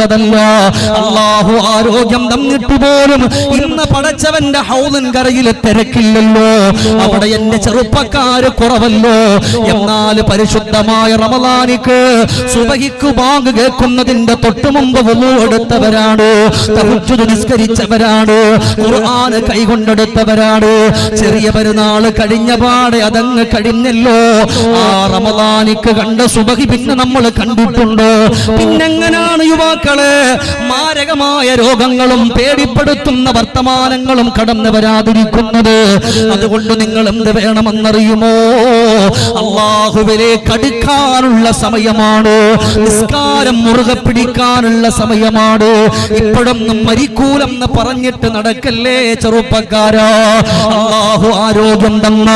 മാത്രമുള്ളതല്ല അള്ളാഹു ആരോഗ്യം തന്നിട്ട് പോലും ഇന്ന് പടച്ചവന്റെ ഹൗലൻ കരയിലെ തിരക്കില്ലല്ലോ. അവിടെ എന്റെ ചെറുപ്പക്കാര് കുറവല്ലോ. എന്നാൽ പരിശുദ്ധമായ റമദാനിക്ക് സുബഹിക്ക് ബാങ്ക് കേൾക്കുന്നതിന്റെ തൊട്ടു മുമ്പ് എടുത്തവരാണ്. നിസ്കരിച്ചവരാണ്. ഖുർആൻ കൈകൊണ്ടെടുത്തവരാണ്. ചെറിയ പെരുന്നാൾ കഴിഞ്ഞ പാടെ അതങ്ങ് കഴിഞ്ഞല്ലോ. ആ റമദാനിക്ക് കണ്ട സുബഹി പിന്നെ നമ്മൾ കണ്ടിട്ടുണ്ട്. പിന്നെങ്ങനാണ് യുവാക്കളെ മാരകമായ രോഗങ്ങളും പേടിപ്പെടുത്തുന്ന വർത്തമാനങ്ങളും കടന്നു വരാതിരിക്കുന്നത്. അതുകൊണ്ട് നിങ്ങൾ എന്ത് വേണമെന്നറിയുമോ? അള്ളാഹുവിലേക്ക് അടുക്കാനുള്ള സമയമാണ്. നിസ്കാരം മുറുകെ പിടിക്കാനുള്ള സമയമാണ്. ഇപ്പോഴൊന്നും മരിക്കൂലെന്ന് പറഞ്ഞിട്ട് നടക്കല്ലേ ചെറുപ്പക്കാരാ? അള്ളാഹു ആരോഗ്യം തന്ന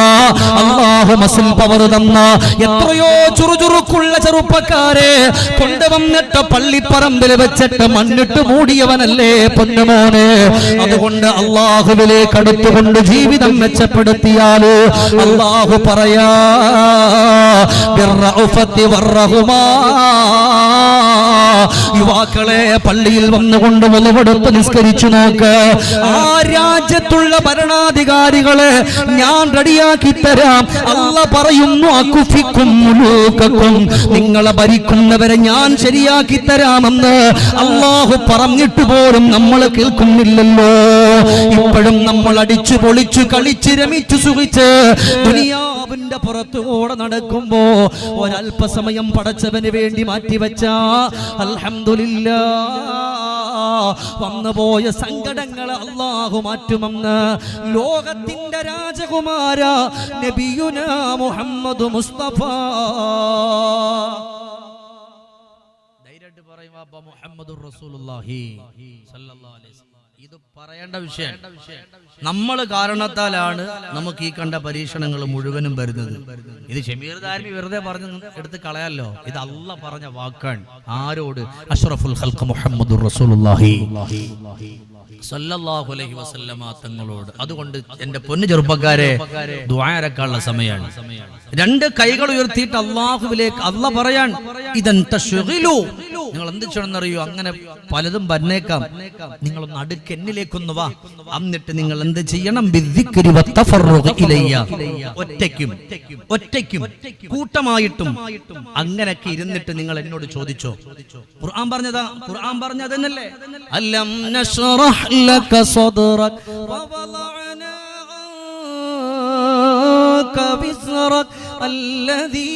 അള്ളാഹു മസിൽ പവർ തന്ന. എത്രയോ ചുറുചുറുക്കുള്ള ചെറുപ്പക്കാരെ കൊണ്ടുവന്നിട്ട് പള്ളിപ്പറമ്പിൽ വെച്ചിട്ട് മണ്ണിട്ട് മൂടിയവനല്ലേ പൊന്നുമോനെ. അതുകൊണ്ട് അള്ളാഹുവിലേക്ക് അടുത്തുകൊണ്ട് ജീവിതം മെച്ചപ്പെടുത്തിയാൽ അള്ളാഹു പറയാ. യുവാക്കളെ പള്ളിയിൽ വന്നുകൊണ്ട് വെളുവെടുത്ത് നിസ്കരിച്ചു നോക്ക്. ആ രാജ്യത്തുള്ള ഭരണാധികാരികളെ ഞാൻ റെഡിയാക്കി തരാം. അല്ല പറയുന്നു അക്കുഫിക്കും നിങ്ങളെ ഭരിക്കുന്നവരെ ഞാൻ ശരിയാക്കി തരാമെന്ന് അള്ളാഹു പറഞ്ഞിട്ട് പോലും നമ്മൾ കേൾക്കുന്നില്ലല്ലോ. ഇപ്പോഴും നമ്മൾ അടിച്ചു പൊളിച്ചു കളിച്ച് രമിച്ചു സുഖിച്ച് ദുനിയാവിന്റെ പുറത്തുകൂടെ നടക്കുമ്പോ ഒരല്പസമയം പടച്ചവന് വേണ്ടി മാറ്റിവെച്ച അൽഹംദുലില്ല. വന്നുപോയ സങ്കടങ്ങൾ അള്ളാഹു മാറ്റുമെന്ന് ലോകത്തിന്റെ രാജകുമാര നബിയുന മുഹമ്മദ് മുസ്തഫ. പറയും റസൂലുള്ളാഹി സല്ലല്ലാഹു അലൈഹി വസല്ലം. ഇത് പറയേണ്ട വിഷയം. നമ്മൾ കാരണത്താലാണ് നമുക്ക് ഈ കണ്ട പരീക്ഷണങ്ങൾ മുഴുവനും വരുന്നത്. ഇത് ഷമീർ ദാരിമി വെറുതെ പറഞ്ഞു എടുത്ത് കളയാലോ? ഇത് അല്ല പറഞ്ഞ വാക്കാണ്. ആരോട്? അഷ്റഫുൽ ഹൽക്ക് മുഹമ്മദ് വസല്ലമ തങ്ങളോട്. അതുകൊണ്ട് എന്റെ പൊന്നു ചെറുപ്പക്കാരെ ദ്വാരക്കാനുള്ള സമയമാണ്. രണ്ട് കൈകൾ ഉയർത്തിയിട്ട് അള്ളാഹുവിലേക്ക് അല്ല പറയാൻ ഇതെന്താ. നിങ്ങൾ എന്ത് ചെയ്യണമെന്നറിയോ അങ്ങനെ പലതും വന്നേക്കാം നിങ്ങളൊന്ന് അടുക്ക് എന്നിലേക്കൊന്ന് വാ എന്നിട്ട് നിങ്ങൾ എന്ത് ചെയ്യണം ബിദ്ദിക്രി വത്തഫറുഗ് ഇലയ്യ. ഒറ്റയ്ക്കും ഒറ്റയ്ക്കും കൂട്ടമായിട്ടും അങ്ങനെയൊക്കെ ഇരുന്നിട്ട് നിങ്ങൾ എന്നോട് ചോദിച്ചോ ഖുർആൻ പറഞ്ഞതാ ഖുർആൻ പറഞ്ഞതെന്നല്ലേ അലം നശ്റഹ് ലക സദ്റക് വവളഅനാ عنك وزرك الذي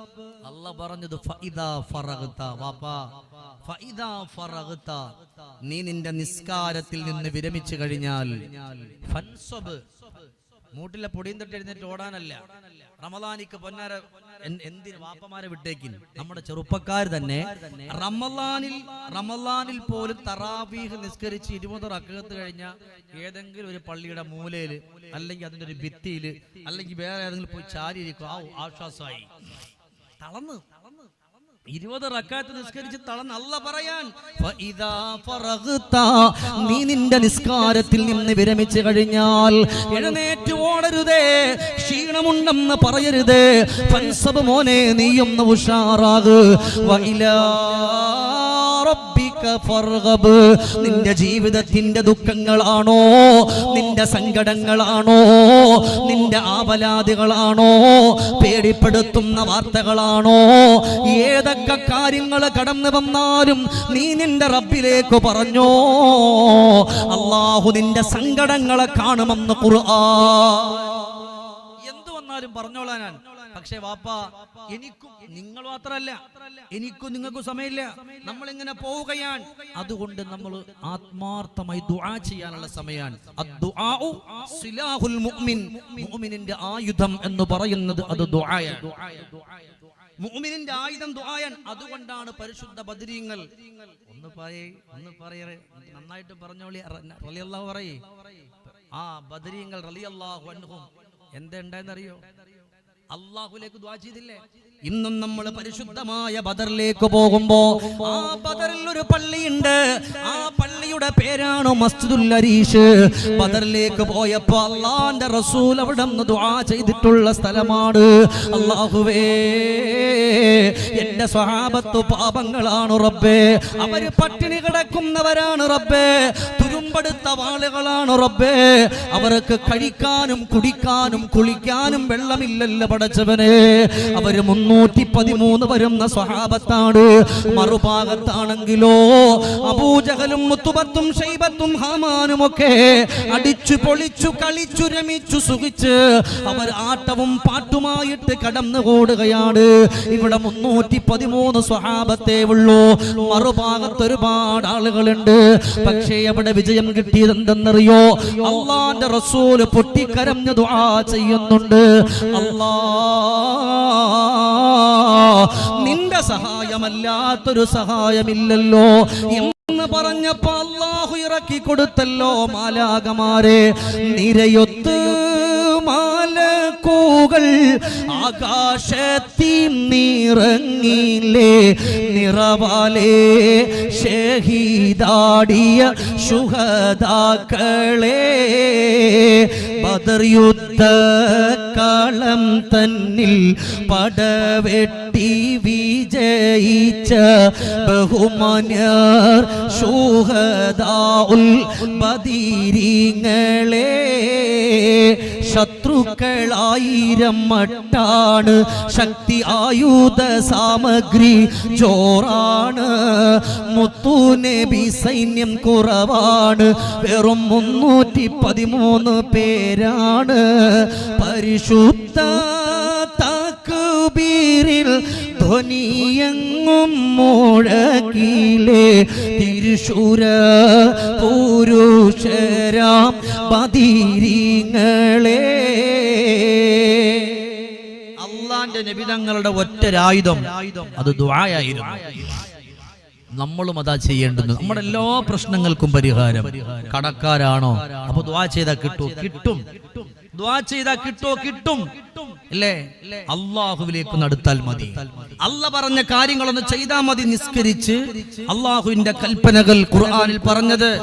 പറഞ്ഞത് നീ നിന്റെ നിസ്കാരത്തിൽ നിന്ന് വിരമിച്ചു കഴിഞ്ഞാൽ മൂട്ടിലെ പൊടിയും തൊട്ട് എഴുന്നേറ്റ് ഓടാനല്ല. റമദാനിക്ക് പൊന്നാര എന്തിന് വാപ്പമാരെ വിട്ടേക്കി നമ്മുടെ ചെറുപ്പക്കാർ തന്നെ റമദാനിൽ റമദാനിൽ പോലും തറാവീഹ് നിസ്കരിച്ച് ഇരുപത് റക്കകത്ത് കഴിഞ്ഞ ഏതെങ്കിലും ഒരു പള്ളിയുടെ മൂലയിൽ അല്ലെങ്കിൽ അതിന്റെ ഒരു ഭിത്തിയിൽ അല്ലെങ്കിൽ വേറെ ഏതെങ്കിലും പോയി ചാരിയിരിക്കും ആ ആശ്വാസമായി. തളർന്ന് ഇരുപത് റക്കാത്ത് നിസ്കരിച്ച് തളർന്ന് അല്ല പറയാൻ. നീ നിന്റെ നിസ്കാരത്തിൽ നിന്ന് വിരമിച്ചു കഴിഞ്ഞാൽ എഴുന്നേറ്റ് ഓടരുതേ. ക്ഷീണമുണ്ടെന്ന് പറയരുതേ. പൻസബ് മോനെ നീയൊന്ന് ഉഷാറാക്. വഇലാ റബ്ബിക ഫർഗബ്. നിന്റെ ജീവിതത്തിന്റെ ദുഃഖങ്ങളാണോ? നിന്റെ സങ്കടങ്ങളാണോ? നിന്റെ ആപലാദികളാണോ? പേടിപ്പെടുത്തുന്ന വാർത്തകളാണോ? ഏതൊക്കെ കാര്യങ്ങൾ കടന്നു വന്നാലും നീ നിന്റെ റബ്ബിലേക്ക് പറഞ്ഞോ? അള്ളാഹു നിന്റെ സങ്കടങ്ങളെ കാണുമെന്ന് ഖുർആൻ. എന്തു വന്നാലും പറഞ്ഞോളാൻ പക്ഷേ വാപ്പ എനിക്കും നിങ്ങൾ മാത്രമല്ല. എനിക്കും നിങ്ങൾക്കും സമയമില്ല. നമ്മൾ ഇങ്ങനെ പോവുകയാണ്. അതുകൊണ്ട് നമ്മൾ ആത്മാർത്ഥമായി ദുആ ചെയ്യാനുള്ള സമയമാണ്. മുഅ്മിനിന്റെ ആയുധം എന്ന് പറയുന്നത് അത് ദുആയാണ്. മുഅ്മിനിന്റെ ആയുധം ദുആയാണ്. അതുകൊണ്ടാണ് പരിശുദ്ധ ബദരീങ്ങൾ ഒന്ന് പറയേ ഒന്ന് പറയേ നന്നായിട്ട് പറഞ്ഞോളി റളിയല്ലാഹു പറയേ. ആ ബദരീങ്ങൾ റളിയല്ലാഹു അൻഹും. എന്താ ഉണ്ടായെന്നറിയോ അള്ളാഹുലേക്ക് ദ്വാ ചെയ്തില്ലേ? ഇന്നും നമ്മൾ പരിശുദ്ധമായ ബദറിലേക്ക് പോകുമ്പോ ആ ബദറിൽ ഒരു പള്ളിയുണ്ട്. ആ പള്ളിയുടെ പേരാണ് മസ്ജിദുൽ അരീഷ്. ബദറിലേക്ക് പോയപ്പോ അള്ളാന്റെ റസൂൽ അവിടെ നിന്ന് ദ്വാ ചെയ്തിട്ടുള്ള സ്ഥലമാണ്. അള്ളാഹുവേ എന്റെ സ്വഹാബത്ത് പാപങ്ങളാണ് റബ്ബേ. അവർ പട്ടിണി കിടക്കുന്നവരാണ് റബ്ബേ. തുരുമ്പെടുത്ത വാളുകളാണ് റബ്ബേ. അവർക്ക് കഴിക്കാനും കുടിക്കാനും കുളിക്കാനും വെള്ളമില്ലല്ലോ പടച്ചവനെ. അവർ മുന്നൂറ്റി പതിമൂന്ന് വരുന്ന സ്വഹാബത്താണ്. മറുഭാഗത്താണെങ്കിലോ അബൂജഹലും മുത്തുബത്തും ഷൈബത്തും ഹാമാനും ഒക്കെ അടിച്ചു പൊളിച്ചു കളിച്ചു രമിച്ചു സുഖിച്ച് അവർ ആട്ടവും പാട്ടുമായിട്ട് കടന്നുകൂടുകയാണ് ഇവിടെ മുന്നൂറ്റി പതിമൂന്ന് സ്വഹാബത്തെ ഉള്ളൂ. മറുഭാഗത്ത് ഒരുപാട് ആളുകളുണ്ട്. പക്ഷേ അവിടെ വിജയം കിട്ടിയത് എന്തെന്നറിയോ അള്ളാന്റെ റസൂൽ പൊട്ടിക്കരഞ്ഞു ദുആ ചെയ്യുന്നുണ്ട്. അല്ലാ നിന്റെ സഹായമല്ലാത്തൊരു സഹായമില്ലല്ലോ. എന്ന് പറഞ്ഞപ്പോ അള്ളാഹു ഇറക്കി കൊടുത്തല്ലോ മാലാകമാരെ നിരയൊത്ത് മാലക്കൂകൾ ആകാശത്തി നിറങ്ങില്ലേ നിറവാലേ ഷഹീദാടിയ ശുഹദാക്കളെ ബദർ യുദ്ധ തന്നിൽ പടവെട്ടി വിജയിച്ച ബഹുമാന്യർ ശൂഹദാഉൽ ബദീരിങ്ങളെ ശത്രുക്കളായിരം മട്ടാണ്. ശക്തി ആയുധ സാമഗ്രി ചോറാണ്. മുത്തുനബി സൈന്യം കുറവാണ്. വെറും മുന്നൂറ്റി പതിമൂന്ന് പേരാണ്. പരിശുദ്ധ ധ്വനിയെങ്ങും മുഴക്കിലെ തിരുശൂര പുരുഷരാം പതിരിങ്ങളെ. അള്ളാന്റെ നിബിതങ്ങളുടെ ഒറ്റരായുധം അത് ദ്വായായിരുന്നു നമ്മളും അതാ ചെയ്യേണ്ടത്. നമ്മുടെ എല്ലാ പ്രശ്നങ്ങൾക്കും പരിഹാരം. കടക്കാരാണോ? അപ്പൊ ദ്വാ ചെയ്താൽ കിട്ടും കിട്ടും. ദ്വാ ചെയ്താൽ കിട്ടോ കിട്ടും. അല്ലേ? അള്ളാഹുവിലേക്ക് നടത്താൽ മതി. അല്ല പറഞ്ഞ കാര്യങ്ങളൊന്ന് ചെയ്താൽ മതി നിസ്കരിച്ച്. അള്ളാഹുവിന്റെ കൽപ്പനകൾ ഖുർആാനിൽ പറഞ്ഞത്.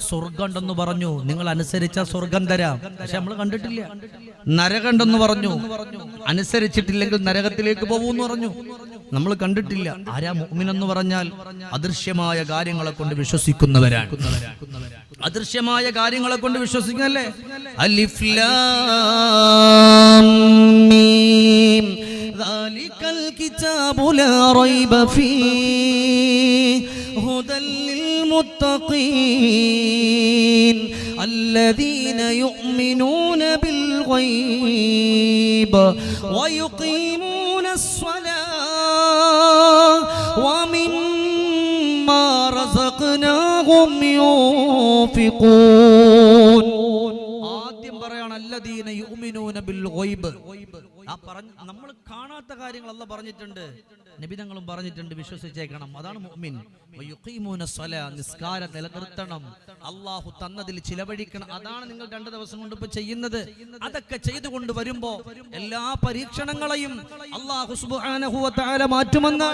സ്വർഗമുണ്ടെന്ന് പറഞ്ഞു. നിങ്ങൾ അനുസരിച്ച സ്വർഗം തരാം. പക്ഷെ നമ്മൾ കണ്ടിട്ടില്ല. നരകണ്ടെന്ന് പറഞ്ഞു. അനുസരിച്ചിട്ടില്ലെങ്കിൽ നരകത്തിലേക്ക് പോകൂന്ന് പറഞ്ഞു. നമ്മൾ കണ്ടിട്ടില്ല ആരാ മുഅ്മിൻ എന്ന് പറഞ്ഞാൽ അദൃശ്യമായ കാര്യങ്ങളെ കൊണ്ട് വിശ്വസിക്കുന്നവരാണ് അദൃശ്യമായ കാര്യങ്ങളെ കൊണ്ട് വിശ്വസിക്കുന്നല്ലേ അലിഫ് ലാം മീം ذلك الكتاب لا ريب فيه هدى للمتقين الذين يؤمنون بالغيب ويقيمون الصلاة ومما رزقناهم ينفقون ആദ്യം പറയാണ് അല്ലദീന യുഅ്മിനൂന ബിൽ ഗൈബ് ആ നമ്മൾ കാണാത്ത കാര്യങ്ങൾ അല്ല പറഞ്ഞിട്ടുണ്ട്. നിബിതങ്ങളും പറഞ്ഞിട്ടുണ്ട് വിശ്വസിച്ചേക്കണം. അതാണ് മുഅ്മിൻ. നിസ്കാരം നിലനിർത്തണം. അള്ളാഹു തന്നതിൽ ചിലവഴിക്കണം. അതാണ് നിങ്ങൾ രണ്ട് ദിവസം കൊണ്ട് ഇപ്പൊ ചെയ്യുന്നത്. അതൊക്കെ ചെയ്തുകൊണ്ട് വരുമ്പോ എല്ലാ പരീക്ഷണങ്ങളെയും അള്ളാഹു മാറ്റുമെന്ന്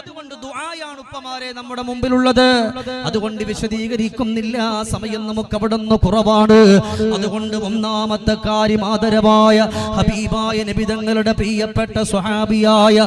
അതുകൊണ്ട് ദുആയാണ് ഉപ്പമാരെ നമ്മുടെ മുമ്പിലുള്ളത്. അതുകൊണ്ട് വിശദീകരിക്കുന്നില്ല. സമയം നമുക്ക് അവിടെ നിന്ന് കുറവാണ്. അതുകൊണ്ട് ഒന്നാമത്തെ കാര്യം ആദരവായ ഹബീബായ നബിതങ്ങളുടെ പ്രിയപ്പെട്ട സ്വഹാബിയായ